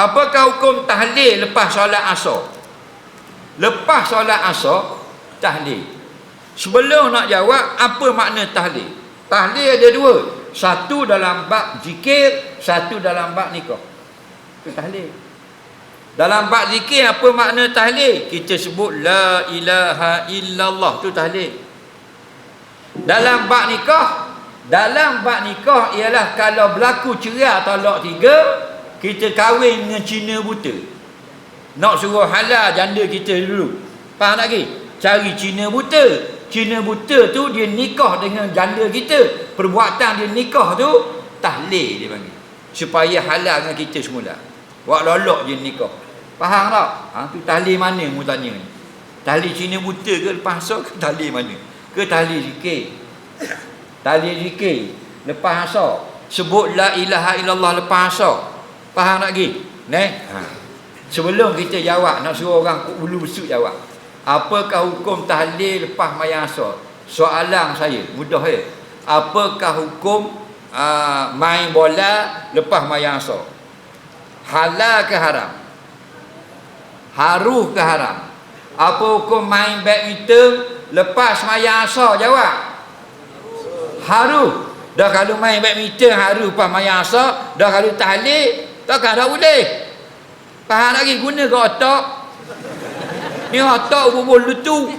Apakah hukum tahlil lepas solat asar? Lepas solat asar, tahlil. Sebelum nak jawab, apa makna tahlil? Tahlil ada dua. Satu dalam bab zikir, satu dalam bab nikah. Itu tahlil. Dalam bab zikir, apa makna tahlil? Kita sebut La ilaha illallah. Itu tahlil. Dalam bab nikah, dalam bab nikah ialah kalau berlaku cerai talak tiga, kita kahwin dengan Cina buta. Nak suruh halal janda kita dulu. Faham tak lagi? Cari Cina buta. Cina buta tu dia nikah dengan janda kita. Perbuatan dia nikah tu tahlil dia panggil. Supaya halal dengan kita semula. Wak lolok je nikah. Faham tak? Ha, tu tahlil mana mu tanya ni? Tahlil Cina buta ke lepas asar ke tahlil mana? Ke tahlil zikir? Tahlil zikir. Lepas asar. Sebut la ilaha illallah lepas asar. Faham tak lagi? Neh? Ha. Sebelum kita jawab, nak suruh orang ulu besuk jawab. Apakah hukum tahlil lepas mayang asar? Soalan saya, mudah ya. Apakah hukum uh, main bola lepas mayang asar? Halal ke haram? Haruh ke haram? Apa hukum main badminton lepas mayang asar? Jawab. Haruh. Dah kalau main badminton haruh lepas mayang asar, dah kalau tahlil, takkan tak boleh. Faham lagi guna ke otak? Ni otak bubul lutu.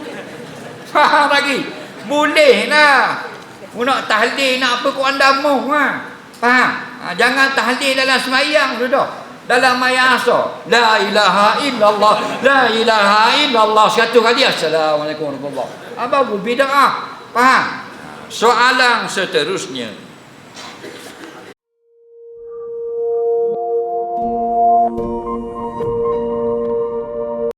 Faham lagi? Boleh lah. Mu nak tahlil nak apa kau anda moh ha? Faham? Ha, jangan tahlil dalam semayang sudah. Dalam maya asar. La ilaha illallah. La ilaha illallah. Satu kali. Assalamualaikum warahmatullahi wabarakatuh. Apa bid'ah? Faham? Soalan seterusnya.